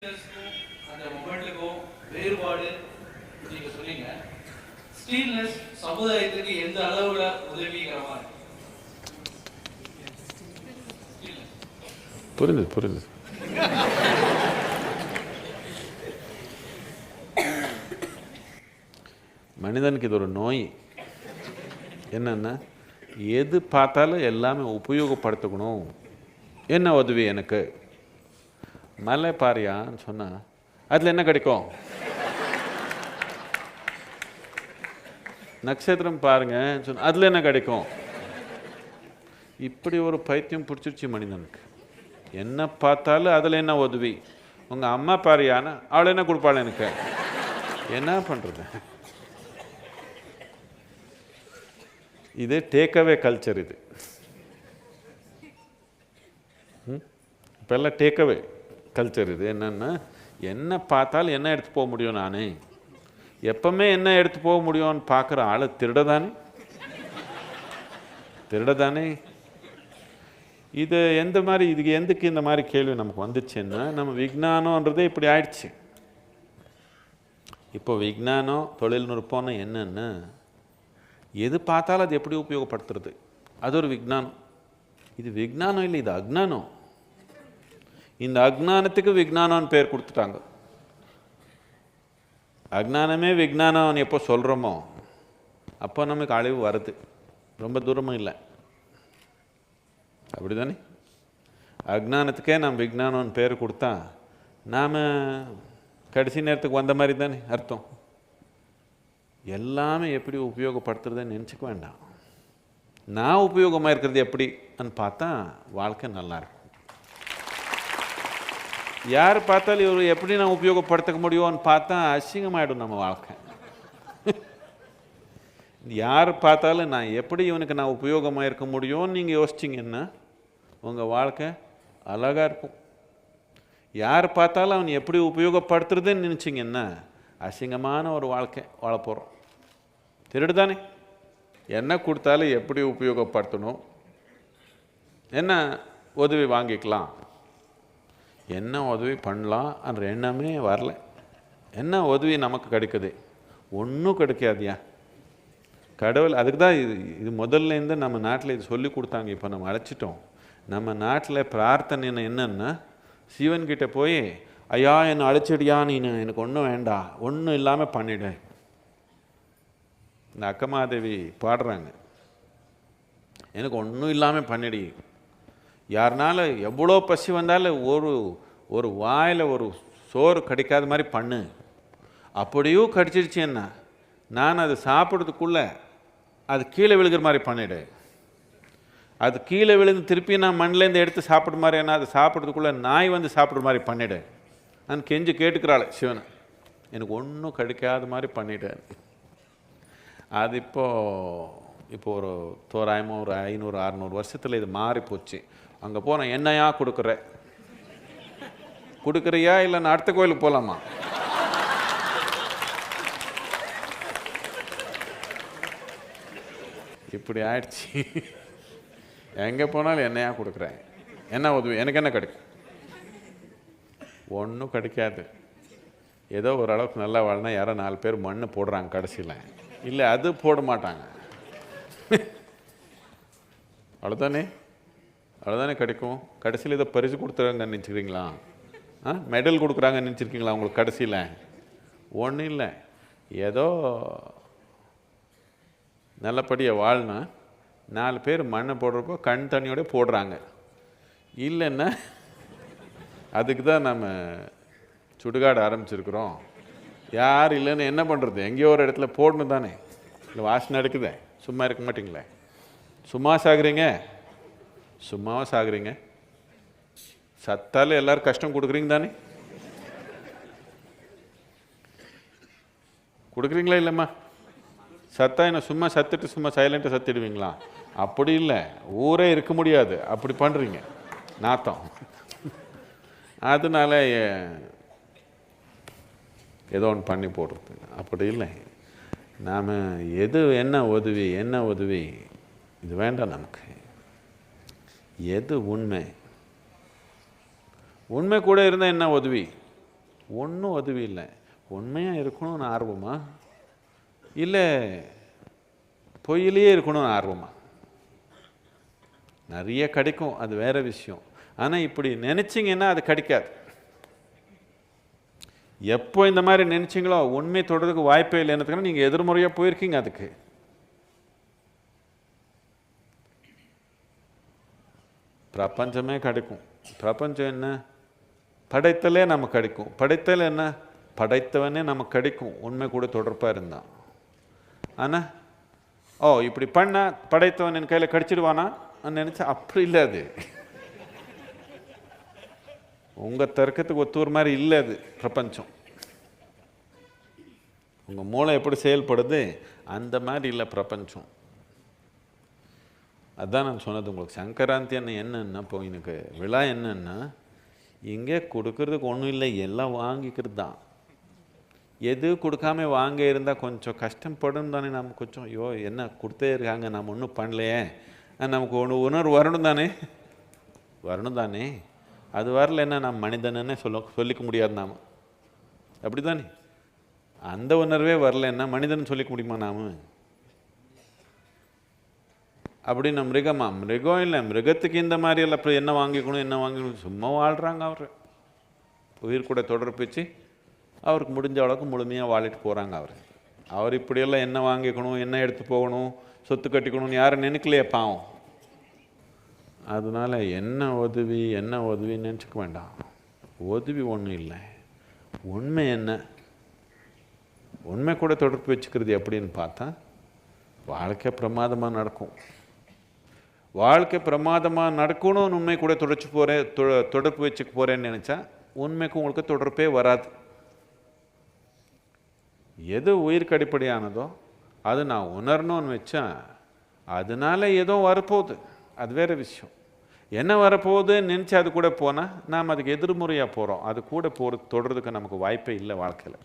அந்த மொமெண்ட்டுக்கும் வேறுபாடு நீங்க சொன்னீங்க. ஸ்டீல்னஸ் சமுதாயத்துக்கு எந்த அளவுல உதவிகரமா இருக்கு? புரிஞ்சுது புரிஞ்சுது மனிதனுக்கு இது ஒரு நோய். என்னன்னா எது பார்த்தாலும் எல்லாமே உபயோகப்படுத்திக்கணும். என்ன உதவி எனக்கு? மலை பாரியான்னு சொன்னால் அதில் என்ன கிடைக்கும்? நட்சத்திரம் பாருங்க சொன்னால் அதில் என்ன கிடைக்கும்? இப்படி ஒரு பைத்தியம் பிடிச்சிருச்சு மனிதனுக்கு. என்ன பார்த்தாலும் அதில் என்ன உதவி? உங்கள் அம்மா பாரியான்னு அவள் என்ன கொடுப்பாள் எனக்கு? என்ன பண்ணுறது இது டேக்அவே கல்ச்சர் இது. ம்? இப்பெல்லாம் டேக்அவே கல்ச்சர் இது என்னென்னா என்ன பார்த்தாலும் என்ன எடுத்து போக முடியும் நான்? எப்பவுமே என்ன எடுத்து போக முடியும்னு பார்க்குற ஆளை திருடதானே? திருடதானே? இது எந்த மாதிரி இதுக்கு எந்துக்கு இந்த மாதிரி கேள்வி நமக்கு வந்துச்சுன்னா நம்ம விஞ்ஞானன்றதே இப்படி ஆயிடுச்சு. இப்போ விஞ்ஞானம் தொழில்நுட்பம்னு என்னென்னு எது பார்த்தாலும் அது எப்படி உபயோகப்படுத்துறது? அது ஒரு விஞ்ஞானம் இது விஞ்ஞானம் இல்லை இது அஜ்ஞானம். இந்த அக்ஞானத்துக்கு விஜானம்னு பேர் கொடுத்துட்டாங்க. அக்ஞானமே விஞ்ஞானம் எப்போ சொல்கிறோமோ அப்போ நமக்கு அழிவு வருது. ரொம்ப தூரமும் இல்லை. அப்படிதானே? அக்ஞானத்துக்கே நாம் விஜானம்னு பேர் கொடுத்தா நாம் கடைசி நேரத்துக்கு வந்த மாதிரி தானே அர்த்தம். எல்லாமே எப்படி உபயோகப்படுத்துறதுன்னு நினச்சிக்க வேண்டாம். நான் உபயோகமாக இருக்கிறது எப்படின்னு பார்த்தா வாழ்க்கை நல்லாயிருக்கும் யார் பார்த்தாலும் இவர் எப்படி நான் உபயோகப்படுத்திக்க முடியும்னு பார்த்தா அசிங்கமாயிடும் நம்ம வாழ்க்கை. யார் பார்த்தாலும் நான் எப்படி இவனுக்கு நான் உபயோகமாக இருக்க முடியும்னு நீங்கள் யோசிச்சிங்கன்னா உங்கள் வாழ்க்கை அழகாக இருக்கும். யார் பார்த்தாலும் அவன் எப்படி உபயோகப்படுத்துறதுன்னு நினச்சிங்கன்னா அசிங்கமான ஒரு வாழ்க்கை வாழ போகிறோம் திருடு தானே என்ன கொடுத்தாலும் எப்படி உபயோகப்படுத்தணும்? என்ன உதவி வாங்கிக்கலாம்? என்ன உதவி பண்ணலாம் என்ற எண்ணமே வரல. என்ன உதவி நமக்கு கிடைக்குது? ஒன்றும் கிடைக்காதியா? கடவுள் அதுக்கு தான் இது இது முதல்ல இருந்து நம்ம நாட்டில் இது சொல்லி கொடுத்தாங்க இப்போ நம்ம அழைச்சிட்டோம். நம்ம நாட்டில் பிரார்த்தனை என்னன்னா சிவன்கிட்ட போய் ஐயா என்னை அழைச்சிடியா நீ எனக்கு ஒன்றும் வேண்டாம் ஒன்றும் இல்லாமல் பண்ணிடு. இந்த அக்கமாதேவி பாடுறாங்க. எனக்கு ஒன்றும் இல்லாமல் பண்ணிடி யாருனால எவ்வளோ பசி வந்தாலும் ஒரு ஒரு வாயில் ஒரு சோறு கடிக்காத மாதிரி பண்ணு. அப்படியும் கடிச்சிருச்சு என்ன? நான் அது சாப்பிட்றதுக்குள்ளே அது கீழே விழுகிற மாதிரி பண்ணிவிடு அது கீழே விழுந்து திருப்பி நான் மண்ணிலேருந்து எடுத்து சாப்பிட்ற மாதிரி என்ன? அது சாப்பிட்றதுக்குள்ளே நாய் வந்து சாப்பிட்ற மாதிரி பண்ணிவிடு நான் கெஞ்சி கேட்டுக்கிறாள் சிவனை. எனக்கு ஒன்றும் கிடைக்காத மாதிரி பண்ணிடு. அது இப்போது இப்போ ஒரு தோராயமாக ஒரு ஐநூறு அறநூறு வருஷத்தில் இது மாறி போச்சு அங்கே போனால் என்னையா கொடுக்குற? கொடுக்குறியா இல்லை நான் அடுத்த கோயிலுக்கு போகலாமா இப்படி ஆயிடுச்சு. எங்கே போனாலும் என்னையா கொடுக்குறேன் என்ன உதவி? எனக்கு என்ன கிடைக்கும் ஒன்றும் கிடைக்காது. ஏதோ ஓரளவுக்கு நல்லா வாழ்னா யாரோ நாலு பேர் மண் போடுறாங்க கடைசியில். இல்லை அது போட மாட்டாங்க. அவ்வளோதானே அவ்வளோதானே கிடைக்கும்? கடைசியில் இதை பரிசு கொடுத்துறாங்கன்னு நினச்சிக்கிறீங்களா? ஆ? மெடல் கொடுக்குறாங்கன்னு நினச்சிருக்கீங்களா உங்களுக்கு கடைசியில்? ஒன்றும் இல்லை. ஏதோ நல்லபடியாக வாழ்னா நாலு பேர் மண்ணை போடுறப்போ கண் தண்ணியோட போடுறாங்க. இல்லைன்னா அதுக்கு தான் நம்ம சுடுகாடு ஆரம்பிச்சிருக்கிறோம். யார் இல்லைன்னு என்ன பண்ணுறது எங்கேயோ ஒரு இடத்துல போடணும் தானே. இல்லை வாசனை எடுக்குதே. சும்மா இருக்க மாட்டிங்களே. சும்மா சாகுறீங்க. சும்மாவா சாகுறீங்க? சத்தால் எல்லாரும் கஷ்டம் கொடுக்குறீங்க தானே? கொடுக்குறீங்களா இல்லைம்மா? சத்தா என்ன சும்மா சத்துட்டு சும்மா சைலண்ட்டாக சத்திடுவீங்களா? அப்படி இல்லை. ஊரே இருக்க முடியாது. அப்படி பண்ணுறீங்க நாத்தம். அதனால ஏதோ ஒன்று பண்ணி போடுறது. அப்படி இல்லை. நாம் எது என்ன உதவி என்ன உதவி? இது வேண்டாம் நமக்கு. எது உண்மை? உண்மை கூட இருந்தால் என்ன உதவி? ஒன்றும் உதவி இல்லை. உண்மையாக இருக்கணும்னு ஆர்வமா? இல்லை பொய்யிலேயே இருக்கணும்னு ஆர்வமா? நிறைய கிடைக்கும் அது வேற விஷயம். ஆனால் இப்படி நினச்சிங்கன்னா அது கிடைக்காது. எப்போ இந்த மாதிரி நினச்சிங்களோ உண்மை தொடர்றதுக்கு வாய்ப்பே இல்லைன்றதுக்கான நீங்கள் எதிர்முறையாக போயிருக்கீங்க அதுக்கு. பிரபஞ்சமே கிடைக்கும். பிரபஞ்சம் என்ன? படைத்தலே நமக்கு கிடைக்கும். படைத்தல் என்ன? படைத்தவனே நமக்கு கிடைக்கும். உண்மை கூட தொடர்பாக இருந்தான். ஆனால் ஓ இப்படி பண்ண படைத்தவன் என் கையில் கடிச்சிடுவானா? நினச்சா அப்படி இல்லை அது. உங்கள் தர்க்கத்துக்கு ஒத்துவர் மாதிரி இல்லை அது பிரபஞ்சம். உங்கள் மூளை எப்படி செயல்படுது? அந்த மாதிரி இல்லை பிரபஞ்சம். அதுதான் நான் சொன்னது உங்களுக்கு சங்கராந்தி என்ன என்னன்னா இப்போ எனக்கு விழா என்னன்னா இங்கே கொடுக்கறதுக்கு ஒன்றும் இல்லை எல்லாம் வாங்கிக்கிறது தான். எது கொடுக்காம வாங்க இருந்தால் கொஞ்சம் கஷ்டப்படும் தானே நம்ம கொஞ்சம் ஐயோ என்ன கொடுத்தே இருக்காங்க நம்ம ஒன்றும் பண்ணலையே. நமக்கு ஒன்று உணர்வு வரணும் தானே. வரணும் தானே. அது வரலன்னா நம்ம மனிதனே சொல்ல சொல்லிக்க முடியாது நாம். அப்படி தானே அந்த உணர்வே வரலன்னா மனிதன் சொல்லிக்க முடியுமா நாம்? அப்படின்னு மிருகமா? மிருகம் இல்லை. மிருகத்துக்கு இந்த மாதிரி எல்லாம் அப்புறம் என்ன வாங்கிக்கணும் என்ன வாங்கிக்கணும்? சும்மா வாழ்கிறாங்க அவர். உயிர் கூட தொடர்பிச்சு அவருக்கு முடிஞ்ச அளவுக்கு முழுமையாக வாழிட்டு போகிறாங்க அவர். அவர் இப்படியெல்லாம் என்ன வாங்கிக்கணும் என்ன எடுத்து போகணும் சொத்து கட்டிக்கணும்னு யாரும் நினைக்கலையே பாவம். அதனால என்ன உதவி என்ன உதவின்னு நினச்சிக்க வேண்டாம். உதவி ஒன்றும் இல்லை. உண்மை என்ன? உண்மை கூட தொடர்பு வச்சுக்கிறது எப்படின்னு பார்த்தா வாழ்க்கை பிரமாதமாக நடக்கும். வாழ்க்கை பிரமாதமாக நடக்கணும்னு உண்மை கூட தொடர்ச்சி போகிறேன் தொடர்பு வச்சுக்க போகிறேன்னு நினச்சா உண்மைக்கு உங்களுக்கு தொடர்பே வராது. எது உயிருக்கு அடிப்படையானதோ அது நான் உணரணும்னு வச்சா அதனால ஏதோ வரப்போகுது. அது வேறு விஷயம். என்ன வரப்போகுதுன்னு நினச்சி அது கூட போனால் நாம் அதுக்கு எதிர்முறையாக போகிறோம் அது கூட போகிறது தொடர்றதுக்கு நமக்கு வாய்ப்பே இல்லை வாழ்க்கையில்.